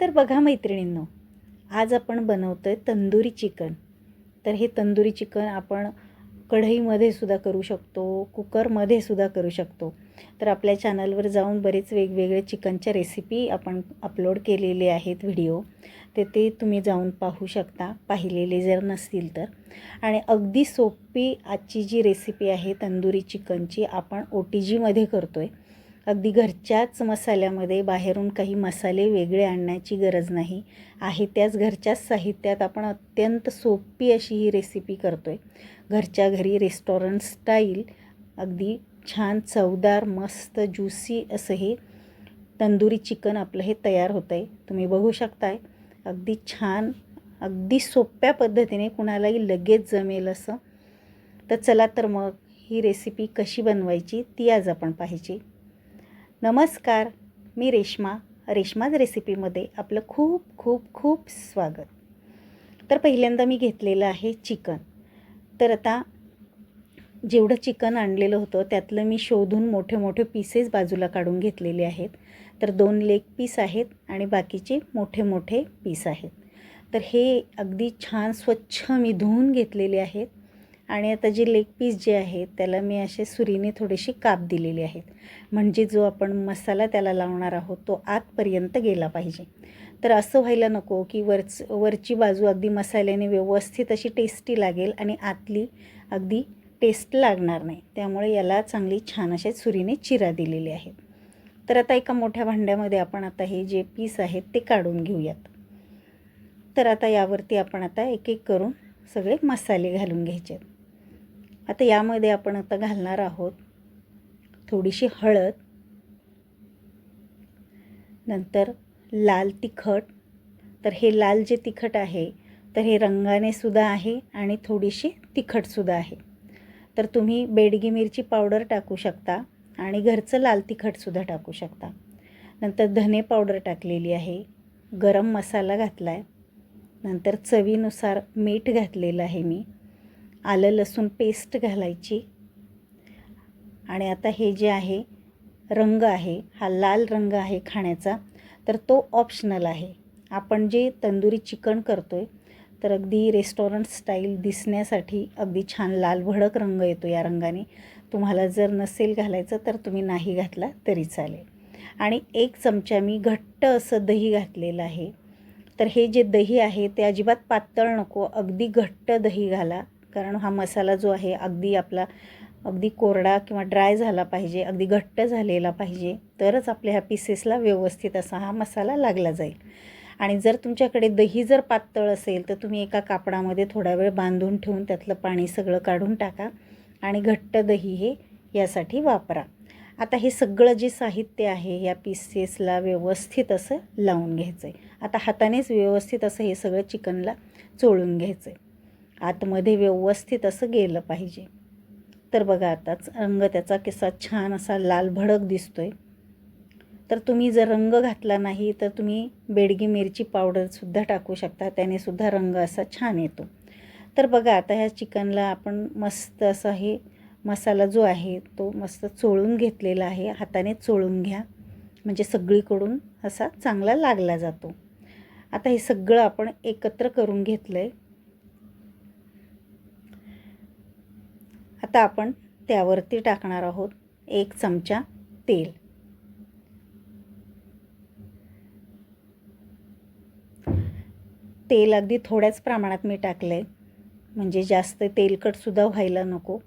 तर बघा मैत्रिणींनो आज आपण बनवतो आहे तंदुरी चिकन. तर हे तंदुरी चिकन आपण कढईमध्ये सुद्धा करू शकतो कुकरमध्ये सुद्धा करू शकतो. तर आपल्या चॅनलवर जाऊन बरेच वेगवेगळे चिकनच्या रेसिपी आपण अपलोड केलेले आहेत व्हिडिओ ते ते तुम्ही जाऊन पाहू शकता पाहिलेले जर नसतील तर. आणि अगदी सोपी आजची जी रेसिपी आहे तंदुरी चिकनची आपण ओ टी जीमध्ये करतो आहे अगदी घरच्याच मसाल्यामध्ये बाहेरून काही मसाले वेगळे आणण्याची गरज नाही. आहे त्याच घरच्याच साहित्यात आपण अत्यंत सोपी अशी ही रेसिपी करतो आहे घरच्या घरी रेस्टॉरंट स्टाईल अगदी छान चवदार मस्त ज्युसी असं हे तंदुरी चिकन आपलं हे तयार होतं आहे तुम्ही बघू शकताय. अगदी छान अगदी सोप्या पद्धतीने कुणालाही लगेच जमेल असं. तर चला तर मग ही रेसिपी कशी बनवायची ती आज आपण पाहिजे नमस्कार मी रेश्मा. रेश्माज रेसिपीमध्ये आपलं खूप खूप खूप स्वागत. तर पहिल्यांदा मी घेतलेलं आहे चिकन. तर आता जेवढं चिकन आणलेलं होतं त्यातलं मी शोधून मोठे मोठे पीसेस बाजूला काढून घेतलेले आहेत. तर दोन लेग पीस आहेत आणि बाकीचे मोठे मोठे पीस आहेत. तर हे अगदी छान स्वच्छ मी धुवून घेतलेले आहेत. आणि आता जे लेग पीस जे आहेत त्याला मी असे सुरीने थोडीशी काप दिलेली आहेत. म्हणजे जो आपण मसाला त्याला लावणार आहोत तो आतपर्यंत गेला पाहिजे. तर असं व्हायला नको की वरच वरची बाजू अगदी मसाल्याने व्यवस्थित अशी टेस्टी लागेल आणि आतली अगदी टेस्ट लागणार नाही. त्यामुळे याला चांगली छान अशा सुरीने चिरा दिलेली आहे तर आता एका मोठ्या भांड्यामध्ये आपण आता हे जे पीस आहेत ते काढून घेऊयात. तर आता यावरती आपण आता एक एक करून सगळे मसाले घालून घ्यायचे आहेत आता यामध्ये आपण आता घालणार आहोत थोडीशी हळद नंतर लाल तिखट. तर हे लाल जे तिखट आहे तर हे रंगाने सुद्धा आहे आणि थोडीशी तिखटसुद्धा आहे. तर तुम्ही बेडगी मिरची पावडर टाकू शकता आणि घरचं लाल तिखटसुद्धा टाकू शकता. नंतर धने पावडर टाकलेली आहे गरम मसाला घातला आहे नंतर चवीनुसार मीठ घातलेलं आहे मी. आलं लसूण पेस्ट घालायची. आणि आता हे जे आहे रंग आहे हा लाल रंग आहे खाण्याचा तर तो ऑप्शनल आहे. आपण जे तंदुरी चिकन करतो आहे तर अगदी रेस्टॉरंट स्टाईल दिसण्यासाठी अगदी छान लाल भडक रंग येतो या रंगाने. तुम्हाला जर नसेल घालायचं तर तुम्ही नाही घातला तरी चालेल. आणि एक चमचा मी घट्ट असं दही घातलेलं आहे. तर हे जे दही आहे ते अजिबात पातळ नको अगदी घट्ट दही घाला. कारण हा मसाला जो आहे अगदी आपला अगदी कोरडा किंवा ड्राय झाला पाहिजे अगदी घट्ट झालेला पाहिजे तरच आपल्या ह्या पीसेसला व्यवस्थित असा हा मसाला लागला जाईल. आणि जर तुमच्याकडे दही जर पातळ असेल तर तुम्ही एका कापडामध्ये थोडा वेळ बांधून ठेवून त्यातलं पाणी सगळं काढून टाका आणि घट्ट दही हे यासाठी वापरा. आता हे सगळं जे साहित्य आहे या पीसेसला व्यवस्थित असं लावून घ्यायचं आहे आता हातानेच व्यवस्थित असं हे सगळं चिकनला चोळून घ्यायचं आहे आतमध्ये व्यवस्थित असं गेलं पाहिजे. तर बघा आताच रंग त्याचा कसा छान असा लाल भडक दिसतो आहे तर तुम्ही जर रंग घातला नाही तर तुम्ही बेडगी मिरची पावडरसुद्धा टाकू शकता. त्याने सुद्धा रंग असा छान येतो. तर बघा आता ह्या चिकनला आपण मस्त असा हे मसाला जो आहे तो मस्त चोळून घेतलेला आहे. हाताने चोळून घ्या. म्हणजे सगळीकडून असा चांगला लागला जातो. आता हे सगळं आपण एकत्र करून घेतलं आहे आता आपण त्यावरती टाकणार आहोत एक चमचा तेल. तेल अगदी थोड्याच प्रमाणात मी टाकलं आहे म्हणजे जास्त तेलकटसुद्धा व्हायला नको.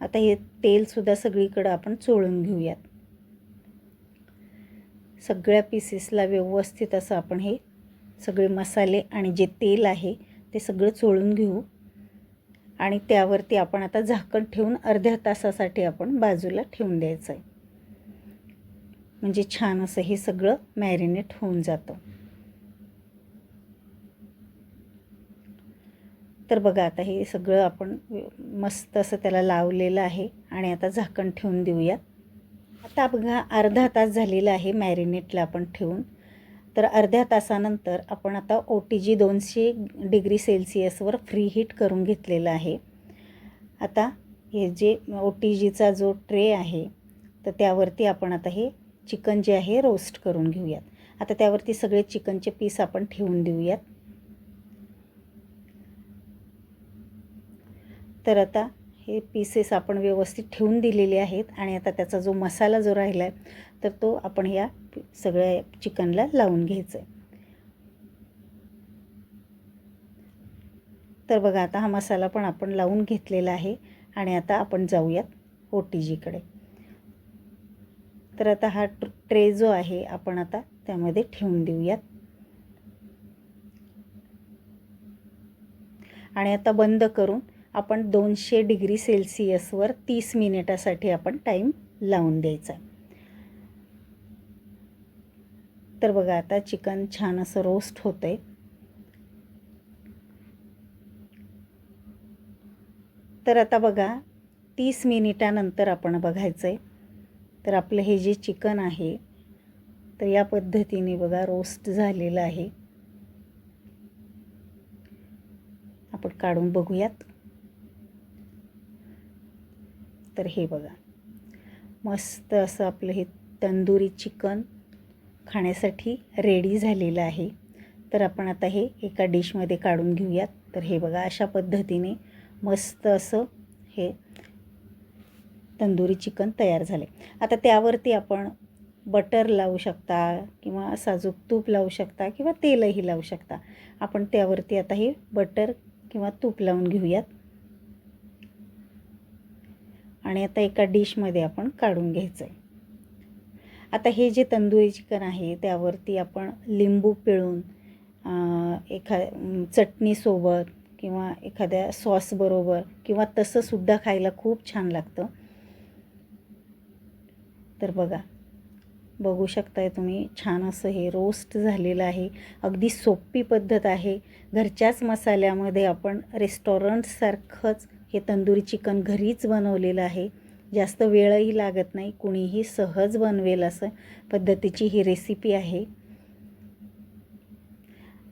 आता हे तेलसुद्धा सगळीकडं आपण चोळून घेऊयात. सगळ्या पीसेसला व्यवस्थित असं आपण हे सगळे मसाले आणि जे तेल आहे ते सगळं चोळून घेऊ. आणि त्यावरती आपण आता झाकण ठेवून अर्ध्या तासासाठी आपण बाजूला ठेवून द्यायचं आहे. म्हणजे छान असं हे सगळं मॅरिनेट होऊन जातं. तर बघा आता हे सगळं आपण मस्त असं त्याला लावलेलं आहे आणि आता झाकण ठेवून देऊयात. आता बघा अर्धा तास झालेला आहे मॅरिनेटला आपण ठेवून. तर अर्ध्या तासानंतर आपण आता ओ टी जी दोनशे डिग्री सेल्सिअसवर फ्री हीट करून घेतलेलं आहे. आता हे जे ओ टी जीचा जो ट्रे आहे तर त्यावरती आपण आता हे चिकन जे आहे रोस्ट करून घेऊयात. आता त्यावरती सगळे चिकनचे पीस आपण ठेवून देऊयात. तर आता हे पीसेस आपण व्यवस्थित ठेवून दिलेले आहेत आणि आता त्याचा जो मसाला जो राहिला आहे तर तो आपण या सगळ्या चिकनला लावून घ्यायचा आहे तर बघा आता हा मसाला पण आपण लावून घेतलेला आहे आणि आता आपण जाऊयात ओ टी जीकडे तर आता हा ट्रे जो आहे आपण आता त्यामध्ये ठेवून देऊयात. आणि आता बंद करून आपण दोनशे डिग्री सेल्सिअसवर तीस मिनिटासाठी आपण टाईम लावून द्यायचा तर बघा आता चिकन छान असं रोस्ट होतं आहे तर आता बघा तीस मिनिटानंतर आपण बघायचं आहे तर आपलं हे जे चिकन आहे तर या पद्धतीने बघा रोस्ट झालेलं आहे. आपण काढून बघूयात. तर हे बघा मस्त असं आपलं हे तंदुरी चिकन. खाण्यासाठी रेडी झालेलं आहे. तर आपण आता हे एका डिशमध्ये काढून घेऊयात. तर हे बघा अशा पद्धतीने मस्त असं हे तंदुरी चिकन तयार झाले आता त्यावरती आपण बटर लावू शकता किंवा साजूक तूप लावू शकता किंवा तेलही लावू शकता. आपण त्यावरती आता हे बटर किंवा तूप लावून घेऊयात. आणि आता एका डिशमध्ये आपण काढून घ्यायचं आहे आता हे जे तंदुरी चिकन आहे त्यावरती आपण लिंबू पिळून एखा चटणीसोबत किंवा एखाद्या सॉसबरोबर किंवा तसंसुद्धा खायला खूप छान लागतं. तर बघा बघू शकताय तुम्ही छान असं हे रोस्ट झालेलं आहे. अगदी सोपी पद्धत आहे. घरच्याच मसाल्यामध्ये आपण रेस्टॉरंटसारखंच हे तंदुरी चिकन घरीच बनवलेलं आहे. जास्त वेळही लागत नाही. कुणीही सहज बनवेल असं पद्धतीची ही रेसिपी आहे.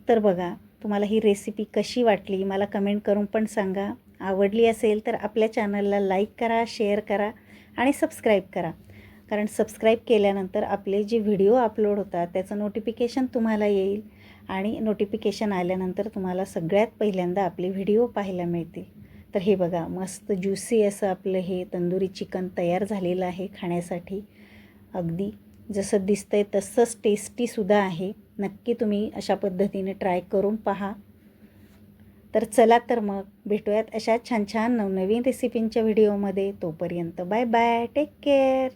तर बघा तुम्हाला ही रेसिपी कशी वाटली? मला कमेंट करून पण सांगा. आवडली असेल तर आपल्या चॅनलला लाईक करा शेअर करा आणि सबस्क्राईब करा. कारण सबस्क्राईब केल्यानंतर आपले जे व्हिडिओ अपलोड होतात त्याचं नोटिफिकेशन तुम्हाला येईल आणि नोटिफिकेशन आल्यानंतर तुम्हाला सगळ्यात पहिल्यांदा आपले व्हिडिओ पाहायला मिळतील. तर हे बघा मस्त ज्युसी असं आपलं हे तंदुरी चिकन तयार झालेलं आहे खाण्यासाठी. अगदी जसं दिसतं आहे तसंच टेस्टीसुद्धा आहे. नक्की तुम्ही अशा पद्धतीने ट्राय करून पहा. तर चला तर मग भेटूयात अशा छान छान नवनवीन रेसिपींच्या व्हिडिओमध्ये तोपर्यंत बाय बाय टेक केअर